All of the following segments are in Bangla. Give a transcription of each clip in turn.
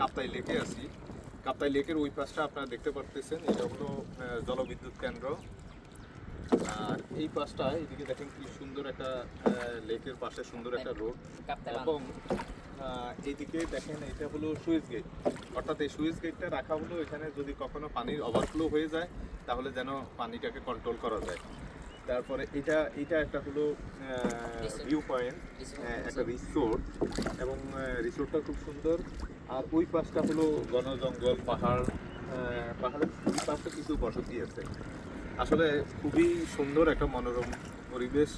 কাপ্তাই লেকে আছি। কাপ্তাই লেকের ওই পাশটা আপনারা দেখতে পারতেছেন এটা হলো জলবিদ্যুৎ কেন্দ্র। আর এই পাশটা এদিকে দেখেন কি সুন্দর একটা লেকের পাশে সুন্দর একটা রোড। এবং এইদিকে দেখেন এটা হলো সুইচ গেট। অর্থাৎ এই সুইচ গেটটা রাখা হলো এখানে যদি কখনো পানির ওভারফ্লো হয়ে যায় তাহলে যেন পানিটাকে কন্ট্রোল করা যায়। তারপরে এটা এটা একটা হলো ভিউ পয়েন্ট একটা রিসোর্ট এবং রিসোর্টটা খুব সুন্দর। আর ওই পাশটা হলো ঘন জঙ্গল পাহাড় পাহাড়ের দুই পাশে কিছু বসতি আছে। আসলে খুবই সুন্দর একটা মনোরম পরিবেশ।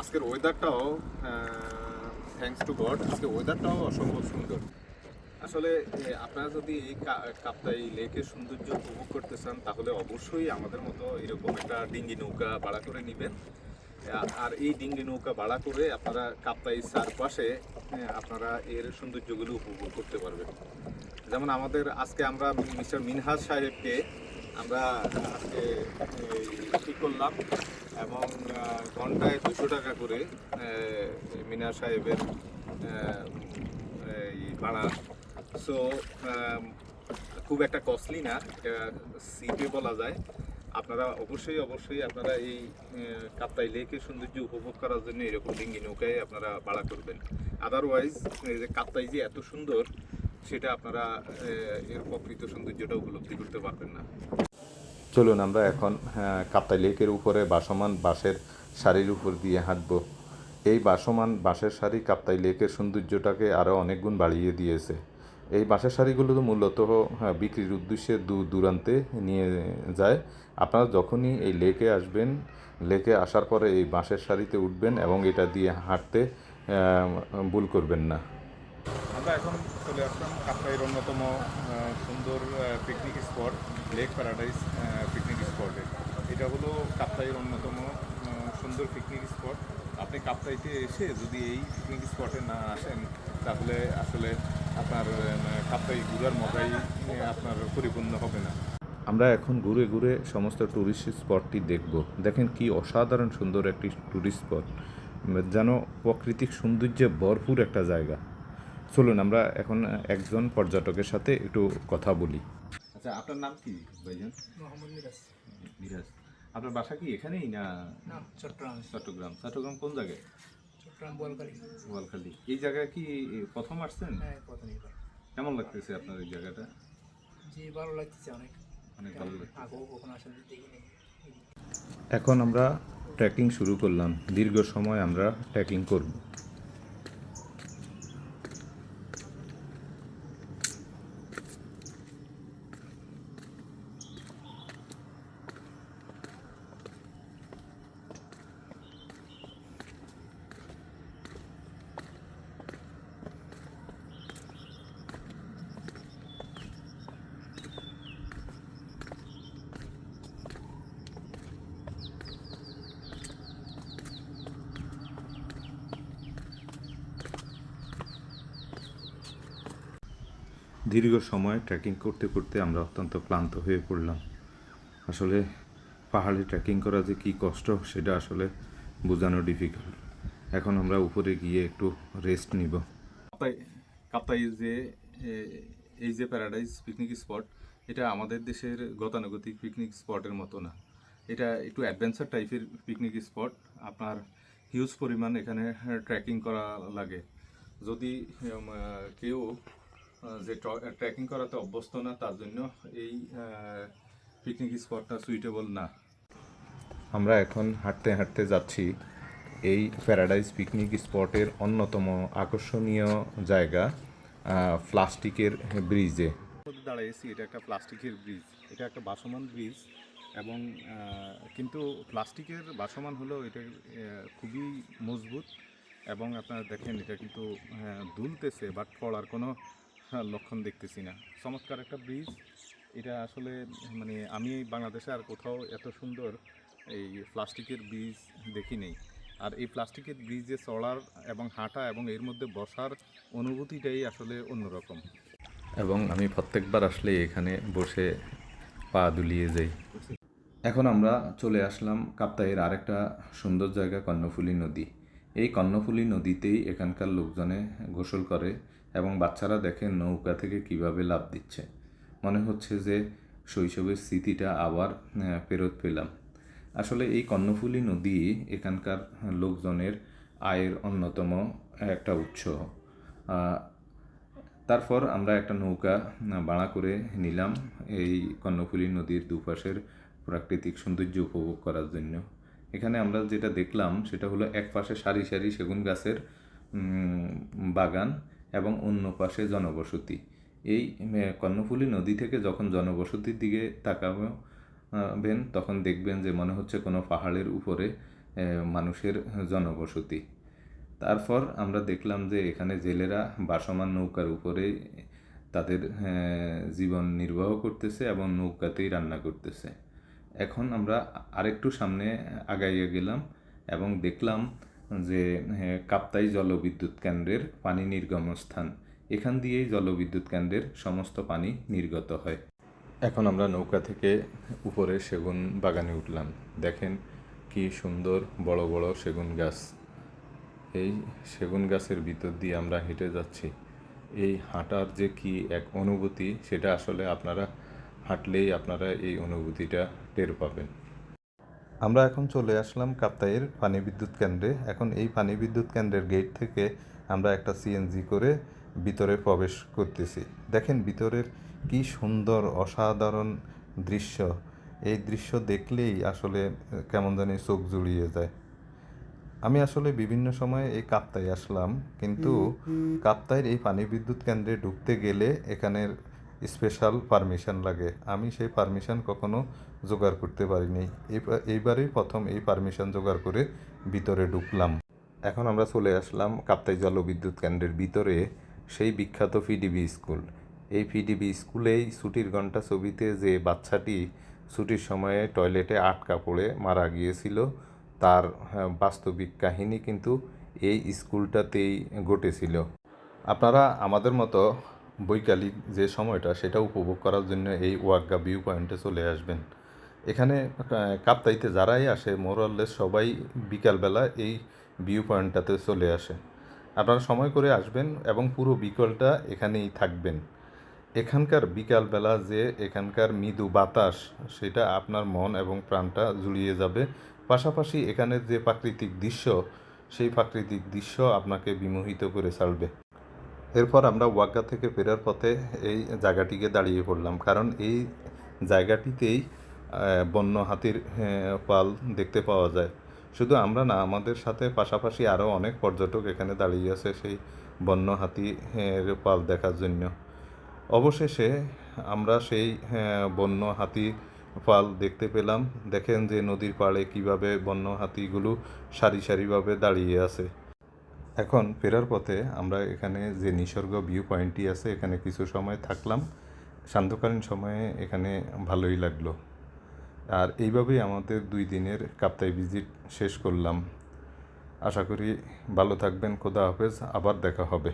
আজকের ওয়েদারটাও থ্যাঙ্কস টু গড আজকের ওয়েদারটাও অসম্ভব সুন্দর। আসলে আপনারা যদি এই কাপ্তাই লেকের সৌন্দর্য উপভোগ করতে চান, তাহলে অবশ্যই আমাদের মতো এরকম একটা ডিঙ্গি নৌকা ভাড়া করে নেবেন। আর এই ডিঙ্গি নৌকা ভাড়া করে আপনারা কাপ্তাই চারপাশে আপনারা এর সৌন্দর্যগুলো উপভোগ করতে পারবেন। যেমন আমাদের আজকে আমরা মিস্টার মিনহাজ সাহেবকে আমরা আজকে ঠিক করলাম এবং ঘন্টায় দুশো টাকা করে মিনহাজ সাহেবের ভাড়া সো খুব একটা কস্টলি না সিপে বলা যায়। আপনারা অবশ্যই অবশ্যই আপনারা এই কাপ্তাই লেকের সৌন্দর্য উপভোগ করার জন্য এরকম ডিঙ্গি নৌকায় আপনারা ভাড়া করবেন। আদারওয়াইজ যে কাপ্তাই যে এত সুন্দর, সেটা আপনারা এর প্রকৃত সৌন্দর্যটা উপলব্ধি করতে পারবেন না। চলুন আমরা এখন কাপ্তাই লেকের উপরে বাসমান বাঁশের শাড়ির উপর দিয়ে হাঁটবো। এই বাসমান বাঁশের শাড়ি কাপ্তাই লেকের সৌন্দর্যটাকে আরও অনেক গুণ বাড়িয়ে দিয়েছে। এই বাঁশের শাড়িগুলো তো মূলত হ্যাঁ, বিক্রির উদ্দেশ্যে দূর দূরান্তে নিয়ে যায়। আপনারা যখনই এই লেকে আসবেন লেকে আসার পরে এই বাঁশের শাড়িতে উঠবেন এবং এটা দিয়ে হাঁটতে ভুল করবেন না। আমরা এখন চলে আসলাম কাপ্তাইয়ের অন্যতম সুন্দর picnic spot lake paradise picnic স্পটে এটা হলো কাপ্তাইয়ের অন্যতম সুন্দর পিকনিক স্পট আপনি কাপ্তাইতে এসে যদি এই পিকনিক স্পটে না আসেন তাহলে আসলে আপনার কাপ্তাই ঘুরার মজাই আপনার পরিপূর্ণ হবে না। আমরা এখন ঘুরে ঘুরে সমস্ত ট্যুরিস্ট স্পটটি দেখব। দেখেন কি অসাধারণ সুন্দর একটি ট্যুরিস্ট স্পট যেন প্রাকৃতিক সৌন্দর্যে ভরপুর একটা জায়গা। চলুন আমরা এখন একজন পর্যটকের সাথে একটু কথা বলি। আচ্ছা আপনার নাম কি ভাইজান? মোহাম্মদ মিরাজ। মিরাজ। আপনার বাসা কি এখানেই না না চট্টগ্রাম। চট্টগ্রাম। চট্টগ্রাম কোন জায়গায়? চট্টগ্রাম বোয়ালখালী গোয়ালখালী। এই জায়গায় কি প্রথম আসছেন? হ্যাঁ প্রথমেই কেমন লাগতেছে আপনার এই জায়গাটা? জি ভালো লাগতেছে অনেক। অনেক ভালো লাগছে কখনো আসলে দেখিনি। এখন আমরা ট্রেকিং শুরু করলাম। দীর্ঘ সময় আমরা ট্রেকিং করব। দীর্ঘ সময় ট্রেকিং করতে করতে আমরা অত্যন্ত ক্লান্ত হয়ে পড়লাম। আসলে পাহাড়ে ট্রেকিং করা যে কী কষ্ট, সেটা আসলে বোঝানো ডিফিকাল্ট এখন আমরা উপরে গিয়ে একটু রেস্ট নিব। কাপ্তাই যে এই যে প্যারাডাইজ পিকনিক স্পট এটা আমাদের দেশের গতানুগতিক পিকনিক স্পটের মতো না। এটা একটু অ্যাডভেঞ্চার টাইপের পিকনিক স্পট আপনার হিউজ পরিমাণ এখানে ট্রেকিং করা লাগে। যদি কেউ যে ট্রেকিং করাতে অভ্যস্ত না তার জন্য এই পিকনিক স্পটটা সুইটেবল না। আমরা এখন হাঁটতে হাঁটতে যাচ্ছি এই প্যারাডাইজ পিকনিক স্পটের অন্যতম আকর্ষণীয় জায়গা প্লাস্টিকের ব্রিজে। দাঁড়িয়েছি এটা একটা প্লাস্টিকের ব্রিজ এটা একটা বাসমান ব্রিজ এবং কিন্তু প্লাস্টিকের বাসমান হলেও এটা খুবই মজবুত এবং আপনারা দেখেন এটা কিন্তু দুলতেছে বাট পড়ার কোনো লক্ষণ দেখতেছি না। চমৎকার একটা ব্রিজ এটা আসলে মানে আমি বাংলাদেশে আর কোথাও এত সুন্দর এই প্লাস্টিকের ব্রিজ দেখি নেই। আর এই প্লাস্টিকের ব্রিজে চড়ার এবং হাঁটা এবং এর মধ্যে বসার অনুভূতিটাই আসলে অন্যরকম। এবং আমি প্রত্যেকবার আসলে এখানে বসে পা দুলিয়ে যাই। এখন আমরা চলে আসলাম কাপ্তাইয়ের আরেকটা সুন্দর জায়গা, কর্ণফুলী নদী। এই কর্ণফুলী নদীতেই এখানকার লোকজনে গোসল করে এবং বাচ্চারা দেখেন নৌকা থেকে কীভাবে লাভ দিচ্ছে। মনে হচ্ছে যে শৈশবের স্মৃতিটা আবার ফেরত পেলাম। আসলে এই কর্ণফুলী নদী এখানকার লোকজনের আয়ের অন্যতম একটা উৎস। তারপর আমরা একটা নৌকা ভাড়া করে নিলাম এই কর্ণফুলী নদীর দুপাশের প্রাকৃতিক সৌন্দর্য উপভোগ করার জন্য। এখানে আমরা যেটা দেখলাম, সেটা হলো এক পাশে সারি সারি সেগুন গাছের বাগান এবং অন্য পাশে জনবসতি। এই কর্ণফুলী নদী থেকে যখন জনবসতির দিকে তাকাবেন তখন দেখবেন যে মনে হচ্ছে কোনো পাহাড়ের উপরে মানুষের জনবসতি। তারপর আমরা দেখলাম যে এখানে জেলেরা বাসমান নৌকার উপরে তাদের জীবন নির্বাহ করতেছে এবং নৌকাতেই রান্না করতেছে। এখন আমরা আরেকটু সামনে আগাইয়ে গেলাম এবং দেখলাম যে কাপ্তাই জলবিদ্যুৎ কেন্দ্রের পানি নির্গম স্থান এখান দিয়েই জলবিদ্যুৎ কেন্দ্রের সমস্ত পানি নির্গত হয়। এখন আমরা নৌকা থেকে উপরে সেগুন বাগানে উঠলাম। দেখেন কি সুন্দর বড় বড় সেগুন গাছ। এই সেগুন গাছের ভিতর দিয়ে আমরা হেঁটে যাচ্ছি। এই হাঁটার যে কি এক অনুভূতি, সেটা আসলে আপনারা হাঁটলেই আপনারা এই অনুভূতিটা টের পাবেন। আমরা এখন চলে আসলাম কাপ্তাইয়ের পানি বিদ্যুৎ কেন্দ্রে। এখন এই পানি বিদ্যুৎ কেন্দ্রের গেট থেকে আমরা একটা সিএনজি করে ভিতরে প্রবেশ করতেছি। দেখেন ভিতরের কি সুন্দর অসাধারণ দৃশ্য। এই দৃশ্য দেখলেই আসলে কেমন জানি চোখ জুড়িয়ে যায়। আমি আসলে বিভিন্ন সময়ে এই কাপ্তাই আসলাম কিন্তু কাপ্তাইয়ের এই পানি বিদ্যুৎ কেন্দ্রে ঢুকতে গেলে এখানের স্পেশাল পারমিশন লাগে। আমি সেই পারমিশন কখনো জোগাড় করতে পারিনি। এই- এইবারেই প্রথম এই পারমিশন জোগাড় করে ভিতরে ঢুকলাম। এখন আমরা চলে আসলাম কাপ্তাই জলবিদ্যুৎ কেন্দ্রের ভিতরে সেই বিখ্যাত পিডিবি স্কুল এই পিডিবি স্কুলেই ছুটির ঘণ্টা ছবিতে যে বাচ্চাটি ছুটির সময়ে টয়লেটে আটকা পড়ে মারা গিয়েছিল তার হ্যাঁ, বাস্তবিক কাহিনী কিন্তু এই স্কুলটাতেই ঘটেছিল। আপনারা আমাদের মতো বৈকালিক যে সময়টা, সেটা উপভোগ করার জন্য এই ওয়াগ্গা ভিউ পয়েন্টে চলে আসবেন। এখানে কাপ্তাইতে যারাই আসে মোরাললেস সবাই বিকালবেলা এই ভিউ পয়েন্টটাতে চলে আসে। আপনারা সময় করে আসবেন এবং পুরো বিকেলটা এখানেই থাকবেন। এখানকার বিকালবেলা যে এখানকার মৃদু বাতাস, সেটা আপনার মন এবং প্রাণটা জুড়িয়ে যাবে। পাশাপাশি এখানের যে প্রাকৃতিক দৃশ্য, সেই প্রাকৃতিক দৃশ্য আপনাকে বিমোহিত করে ছাড়বে। এরপর আমরা ওয়াগ্গা থেকে ফেরার পথে এই জায়গাটিকে দাঁড়িয়ে পড়লাম। কারণ এই জায়গাটিতেই বন্য হাতির পাল দেখতে পাওয়া যায়। শুধু আমরা না, আমাদের সাথে পাশাপাশি আরও অনেক পর্যটক এখানে দাঁড়িয়ে আছে সেই বন্য হাতি এর পাল দেখার জন্য। অবশেষে আমরা সেই বন্য হাতি পাল দেখতে পেলাম। দেখেন যে নদীর পাড়ে কীভাবে বন্য হাতিগুলো সারি সারিভাবে দাঁড়িয়ে আছে। এখন ফেরার পথে আমরা এখানে যে নিসর্গ ভিউ পয়েন্টটি আছে, এখানে কিছু সময় থাকলাম। শান্তকালীন সময়ে এখানে ভালোই লাগল। আর এইভাবেই আমাদের দুই দিনের কাপ্তাই ভিজিট শেষ করলাম। আশা করি ভালো থাকবেন। খোদা হাফেজ। আবার দেখা হবে।